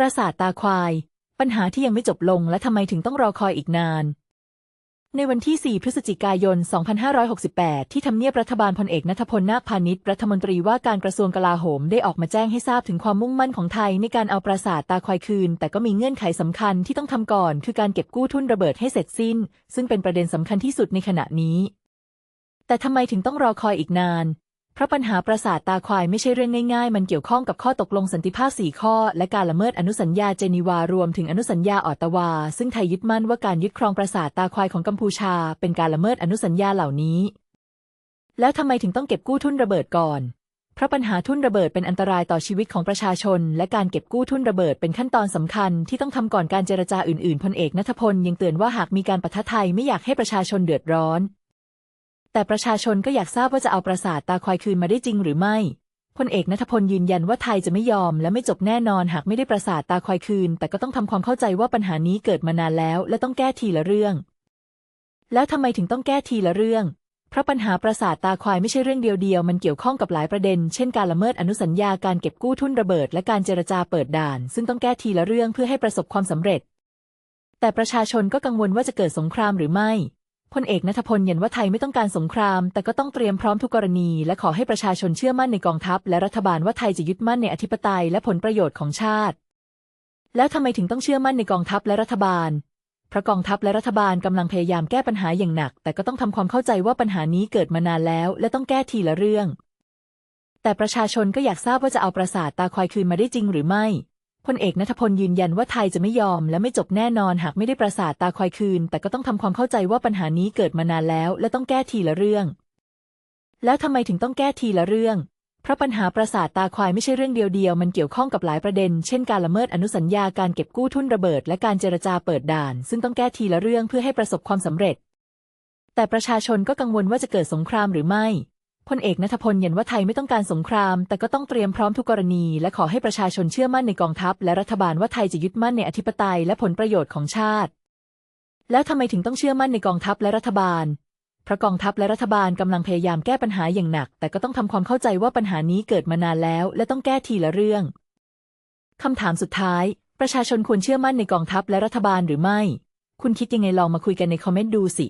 ปราสาทตาควาย ปัญหาที่ยังไม่จบลงและทำไมถึงต้องรอคอยอีกนาน ในวันที่ 4 พฤศจิกายน 2568 ที่ทำเนียบรัฐบาลพลเอกนัทพลนาคพาณิชย์รัฐมนตรีว่าการกระทรวงกลาโหมได้ออกมาแจ้งให้ทราบถึงความมุ่งมั่นของไทยในการเอาปราสาทตาควายคืน แต่ก็มีเงื่อนไขสำคัญที่ต้องทำก่อน คือการเก็บกู้ทุนระเบิดให้เสร็จสิ้น ซึ่งเป็นประเด็นสำคัญที่สุดในขณะนี้ แต่ทำไมถึงต้องรอคอยอีกนาน เพราะปัญหาปราสาทตาควายไม่ใช่เรื่องง่ายๆ มันเกี่ยวข้องกับข้อตกลงสันติภาพ 4 ข้อ และการละเมิดอนุสัญญาเจนีวารวมถึงอนุสัญญาออตตาวา ซึ่งไทยยึดมั่นว่าการยึดครองปราสาทตาควายของกัมพูชา เป็นการละเมิดอนุสัญญาเหล่านี้ แล้วทำไมถึงต้องเก็บกู้ทุนระเบิดก่อนเพราะปัญหาทุนระเบิดเป็นอันตรายต่อชีวิตของประชาชน และการเก็บกู้ทุนระเบิดเป็นขั้นตอนสำคัญที่ต้องทำก่อนการเจรจาอื่นๆพลเอกนัทพลยังเตือนว่าหากมีการปะทะไทยไม่อยากให้ประชาชนเดือดร้อน แต่ประชาชนก็อยากทราบว่าจะเอาปราสาทตาควายคืนมาได้จริงหรือไม่พลเอกนัทพลยืนยันว่าไทยจะไม่ยอมและไม่จบแน่นอนหากไม่ได้ปราสาทตาควายคืน แต่ก็ต้องทำความเข้าใจว่าปัญหานี้เกิดมานานแล้ว และต้องแก้ทีละเรื่อง แล้วทำไมถึงต้องแก้ทีละเรื่อง เพราะปัญหาปราสาทตาควายไม่ใช่เรื่องเดียวๆ มันเกี่ยวข้องกับหลายประเด็น เช่นการละเมิดอนุสัญญาการเก็บกู้ทุนระเบิด และการเจรจาเปิดด่าน ซึ่งต้องแก้ทีละเรื่องเพื่อให้ประสบความสำเร็จ แต่ประชาชนก็กังวลว่าจะเกิดสงครามหรือไม่ พลเอกนัทพลยืนว่าไทยไม่ต้องการสงคราม แต่ก็ต้องเตรียมพร้อมทุกกรณี และขอให้ประชาชนเชื่อมั่นในกองทัพ และรัฐบาลว่าไทยจะยึดมั่นในอธิปไตยและผลประโยชน์ของชาติ แล้วทำไมถึงต้องเชื่อมั่นในกองทัพและรัฐบาลเพราะกองทัพและรัฐบาลกำลังพยายามแก้ปัญหาอย่างหนัก แต่ก็ต้องทำความเข้าใจว่าปัญหานี้เกิดมานานแล้ว และต้องแก้ทีละเรื่อง แต่ประชาชนก็อยากทราบว่าจะเอาปราสาทตาควายคืนมาได้จริงหรือไม่ พลเอกนัทพลยืนยันว่าไทยจะไม่ยอมและไม่จบแน่นอนหากไม่ได้ปราสาทตาควายคืน แต่ก็ต้องทำความเข้าใจว่าปัญหานี้เกิดมานานแล้ว และต้องแก้ทีละเรื่อง แล้วทำไมถึงต้องแก้ทีละเรื่อง เพราะปัญหาปราสาทตาควายไม่ใช่เรื่องเดียวๆ มันเกี่ยวข้องกับหลายประเด็น เช่นการละเมิดอนุสัญญาการเก็บกู้ทุนระเบิด และการเจรจาเปิดด่าน ซึ่งต้องแก้ทีละเรื่องเพื่อให้ประสบความสำเร็จ แต่ประชาชนก็กังวลว่าจะเกิดสงครามหรือไม่ พลเอกนัทพลยืนว่าไทยไม่ต้องการสงคราม แต่ก็ต้องเตรียมพร้อมทุกกรณี และขอให้ประชาชนเชื่อมั่นในกองทัพ และรัฐบาลว่าไทยจะยึดมั่นในอธิปไตยและผลประโยชน์ของชาติ แล้วทำไมถึงต้องเชื่อมั่นในกองทัพและรัฐบาลเพราะกองทัพและรัฐบาลกำลังพยายามแก้ปัญหาอย่างหนัก แต่ก็ต้องทำความเข้าใจว่าปัญหานี้เกิดมานานแล้ว และต้องแก้ทีละเรื่องคำถามสุดท้าย ประชาชนควรเชื่อมั่นในกองทัพและรัฐบาลหรือไม่ คุณคิดยังไงลองมาคุยกันในคอมเมนต์ดูสิ